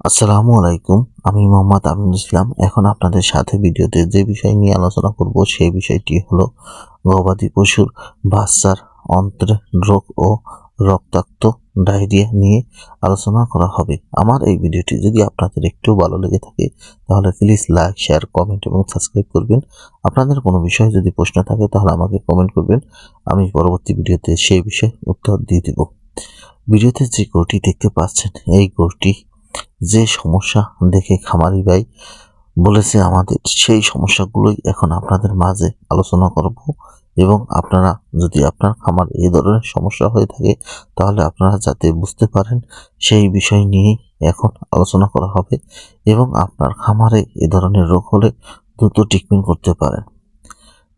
আসসালামু আলাইকুম, আমি মোহাম্মদ আমিনুল ইসলাম। এখন আপনাদের সাথে ভিডিওতে যে বিষয় নিয়ে আলোচনা করব, সেই বিষয়টি হলো গবাদি পশুর বাচ্চার অন্ত্রে রোগ ও রক্তাক্ত ডায়রিয়া নিয়ে আলোচনা করা হবে। আমার এই ভিডিওটি যদি আপনাদের একটু ভালো লেগে থাকে, তাহলে প্লিজ লাইক, শেয়ার, কমেন্ট এবং সাবস্ক্রাইব করবেন। আপনাদের কোনো বিষয়ে যদি প্রশ্ন থাকে, তাহলে আমাকে কমেন্ট করবেন। আমি পরবর্তী ভিডিওতে সেই বিষয়ে উত্তর দিয়ে দেব। ভিডিওতে যে গরুটি দেখতে পাচ্ছেন, এই গরুটি যে সমস্যা দেখে খামারি ভাই বলেছে আমাদের, সেই সমস্যাগুলোই এখন আপনাদের মাঝে আলোচনা করব। এবং আপনারা যদি আপনার খামার এই ধরনের সমস্যা হয়ে থাকে, তাহলে আপনারা যাতে বুঝতে পারেন সেই বিষয় নিয়েই এখন আলোচনা করা হবে এবং আপনার খামারে এ ধরনের রোগ হলে দ্রুত ট্রিটমেন্ট করতে পারেন।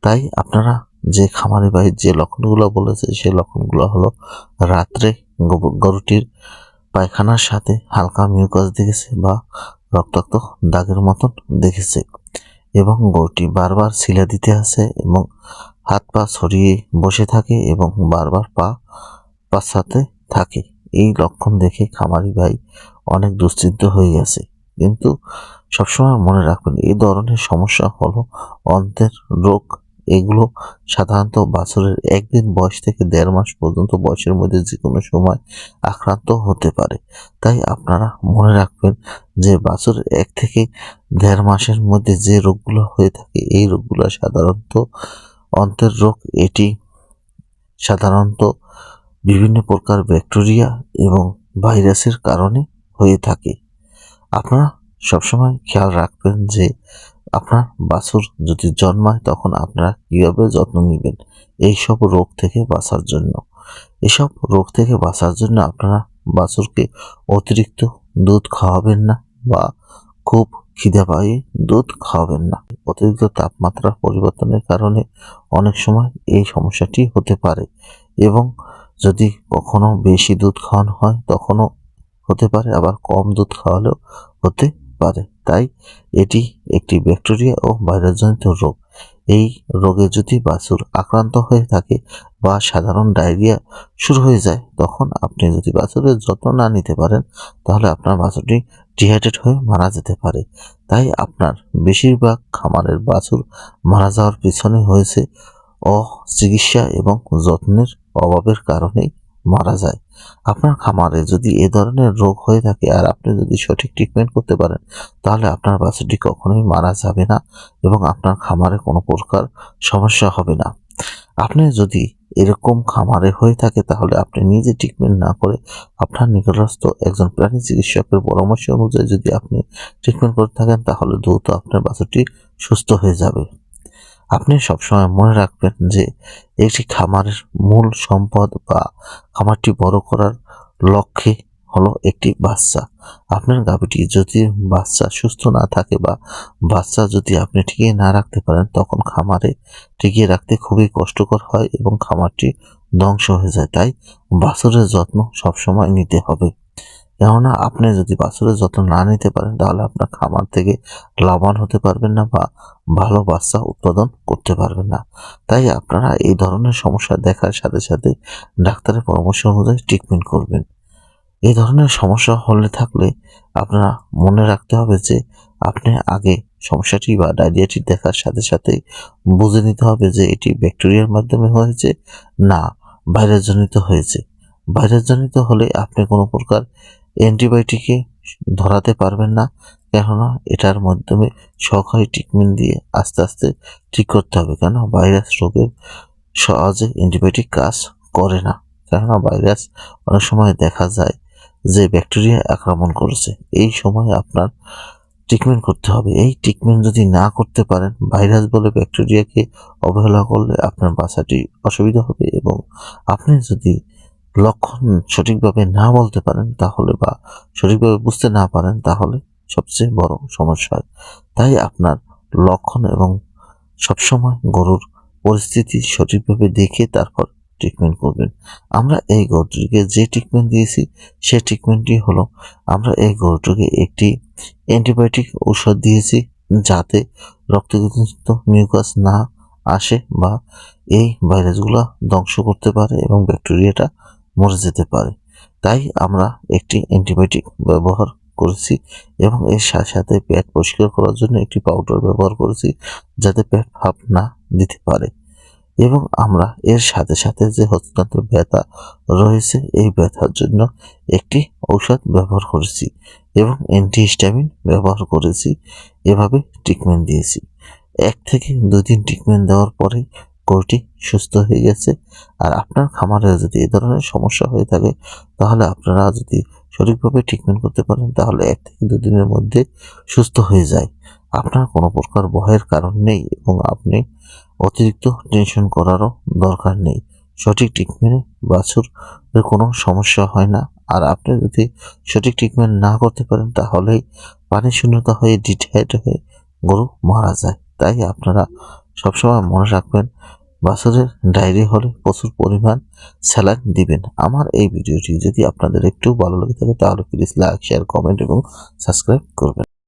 তাই আপনারা যে খামারি ভাই যে লক্ষণগুলো বলেছে, সেই লক্ষণগুলো হলো রাত্রে গরু- গরুটির পায়খানার সাথে হালকা মিউকাস দেখেছে বা রক্তাক্ত দাগের মতন দেখেছে এবং গরুটি বারবার শিলা দিতে আসে এবং হাত পা ছড়িয়ে বসে থাকে এবং বারবার পা পাশাতে থাকে। এই লক্ষণ দেখে খামারি ভাই অনেক দুশ্চিন্ত হয়ে গেছে। কিন্তু সবসময় মনে রাখবেন এই ধরনের সমস্যা হলো অন্তের রোগ। এগুলো সাধারণত বাছুরের একদিন বয়স থেকে দেড় মাস পর্যন্ত বয়সের মধ্যে যে কোনো সময় আক্রান্ত হতে পারে। তাই আপনারা মনে রাখবেন যে বাছুরের এক থেকে দেড় মাসের মধ্যে যে রোগগুলো হয়ে থাকে, এই রোগগুলো সাধারণত অন্তের রোগ, এটি সাধারণত বিভিন্ন প্রকার ব্যাকটেরিয়া এবং ভাইরাসের কারণে হয়ে থাকে। আপনারা সবসময় খেয়াল রাখবেন যে আপনার বাছুর যদি জন্মায়, তখন আপনারা কীভাবে যত্ন নেবেন? এইসব রোগ থেকে বাঁচার জন্য। এসব রোগ থেকে বাঁচার জন্য আপনারা বাছুরকে অতিরিক্ত দুধ খাওয়াবেন না বা খুব খিদে পায়ে দুধ খাওয়াবেন না। অতিরিক্ত তাপমাত্রার পরিবর্তনের কারণে অনেক সময় এই সমস্যাটি হতে পারে এবং যদি কখনো বেশি দুধ খাওয়ানো হয়, তখনও হতে পারে, আবার কম দুধ খাওয়ালেও হতে পারে তাই এটি একটি ব্যাকটেরিয়া ও ভাইরাসজনিত রোগ। এই রোগে যদি বাছুর আক্রান্ত হয়ে থাকে বা সাধারণ ডায়রিয়া শুরু হয়ে যায়, তখন আপনি যদি বাছুরের যত্ন না নিতে পারেন, তাহলে আপনার বাছুরটি ডিহাইড্রেট হয়ে মারা যেতে পারে। তাই আপনার বেশিরভাগ খামারের বাছুর মারা যাওয়ার পিছনে হয়েছে অচিকিৎসা এবং যত্নের অভাবের কারণেই মারা যায়। আপনার খামারে যদি এ ধরনের রোগ হয়ে থাকে আর আপনি যদি সঠিক ট্রিটমেন্ট করতে পারেন, তাহলে আপনার বাছুরটি কখনোই মারা যাবে না এবং আপনার খামারে কোনো প্রকার সমস্যা হবে না। আপনি যদি এরকম খামারে হয়ে থাকে, তাহলে আপনি নিজে ট্রিটমেন্ট না করে আপনার নিকটস্থ একজন প্রাণী চিকিৎসকের পরামর্শ অনুযায়ী যদি আপনি ট্রিটমেন্ট করে থাকেন, তাহলে দ্রুত আপনার বাছুরটি সুস্থ হয়ে যাবে। আপনি সবসময় মনে রাখবেন যে একটি খামারের মূল সম্পদ বা খামারটি বড় করার লক্ষ্যে হলো একটি বাচ্চা। আপনার গাভীটি যদি বাচ্চা সুস্থ না থাকে বা বাচ্চা যদি আপনি টিকিয়ে না রাখতে পারেন, তখন খামারে টিকিয়ে রাখতে খুবই কষ্টকর হয় এবং খামারটি ধ্বংস হয়ে যায়। তাই বাছুরের যত্ন সবসময় নিতে হবে। কেননা আপনি যদি বাছুরের যত্ন না নিতে পারেন, তাহলে আপনার খামার থেকে লাভবান হতে পারবেন না বা ভালো বাচ্চা উৎপাদন করতে পারবেন না। তাই আপনারা এই ধরনের সমস্যা দেখার সাথে সাথে ডাক্তারের পরামর্শ অনুযায়ী ট্রিটমেন্ট করবেন। এই ধরনের সমস্যা হলে থাকলে আপনারা মনে রাখতে হবে যে আপনি আগে সমস্যাটি বা ডায়রিয়াটি দেখার সাথে সাথে বুঝে নিতে হবে যে এটি ব্যাকটেরিয়ার মাধ্যমে হয়েছে না ভাইরাসজনিত হয়েছে। ভাইরাসজনিত হলে আপনি কোনো প্রকার অ্যান্টিবায়োটিকে ধরাতে পারবেন না, কেননা এটার মাধ্যমে সহকারী ট্রিটমেন্ট দিয়ে আস্তে আস্তে ঠিক করতে হবে কেন ভাইরাস রোগের সহজে অ্যান্টিবায়োটিক কাজ করে না, কেননা ভাইরাস অনেক সময় দেখা যায় যে ব্যাকটেরিয়া আক্রমণ করেছে, এই সময় আপনার ট্রিটমেন্ট করতে হবে। এই ট্রিটমেন্ট যদি না করতে পারেন ভাইরাস বলে ব্যাকটেরিয়াকে অবহেলা করলে আপনার বাচ্চাটি অসুবিধা হবে এবং আপনি যদি লক্ষণ সঠিকভাবে না বলতে পারেন তাহলে বা সঠিকভাবে বুঝতে না পারেন তাহলে সবচেয়ে বড় সমস্যা হয়। তাই আপনার লক্ষণ এবং সবসময় গরুর পরিস্থিতি সঠিকভাবে দেখে তারপর ট্রিটমেন্ট করবেন। আমরা এই গরুটিকে যে ট্রিটমেন্ট দিয়েছি, সে ট্রিটমেন্টটি হলো আমরা এই গরুটিকে একটি অ্যান্টিবায়োটিক ঔষধ দিয়েছি যাতে রক্তজনিত মিউকাস না আসে বা এই ভাইরাসগুলো ধ্বংস করতে পারে এবং ব্যাকটেরিয়াটা মরে যেতে পারে। তাই আমরা একটি অ্যান্টিবায়োটিক ব্যবহার করেছি এবং এর সাথে সাথে পেট পরিষ্কার করার জন্য একটি পাউডার ব্যবহার করেছি যাতে পেট ভাপ না দিতে পারে। এবং আমরা এর সাথে সাথে যে হস্ততন্ত্র ব্যথা রয়েছে, এই ব্যথার জন্য একটি ঔষধ ব্যবহার করেছি এবং অ্যান্টিহিস্টামিন ব্যবহার করেছি। এভাবে ট্রিটমেন্ট দিয়েছি। এক থেকে দুই দিন ট্রিটমেন্ট দেওয়ার পরে গরুটি সুস্থ হয়ে গেছে। আর আপনার খামারে যদি এই ধরনের সমস্যা হয়ে থাকে, তাহলে আপনারা যদি সঠিকভাবে ট্রিটমেন্ট করতে পারেন, তাহলে এক থেকে দুই দিনের মধ্যে সুস্থ হয়ে যায়। আপনার কোনো প্রকার ভয়ের কারণ নেই এবং আপনি অতিরিক্ত টেনশন করারও দরকার নেই। সঠিক ট্রিটমেন্টে বাছুর কোনো সমস্যা হয় না। আর আপনি যদি সঠিক ট্রিটমেন্ট না করতে পারেন, তাহলেই পানি শূন্যতা হয়ে ডিহাইড হয়ে গরু মারা যায়। তাই আপনারা সবসময় মনে রাখবেন বাছুরের ডায়েরি হলে প্রচুর পরিমাণ স্যালাইন দিবেন। আমার এই ভিডিওটি যদি আপনাদের একটু ভালো লেগে থাকে, তাহলে প্লিজ লাইক শেয়ার কমেন্ট এবং সাবস্ক্রাইব করবেন।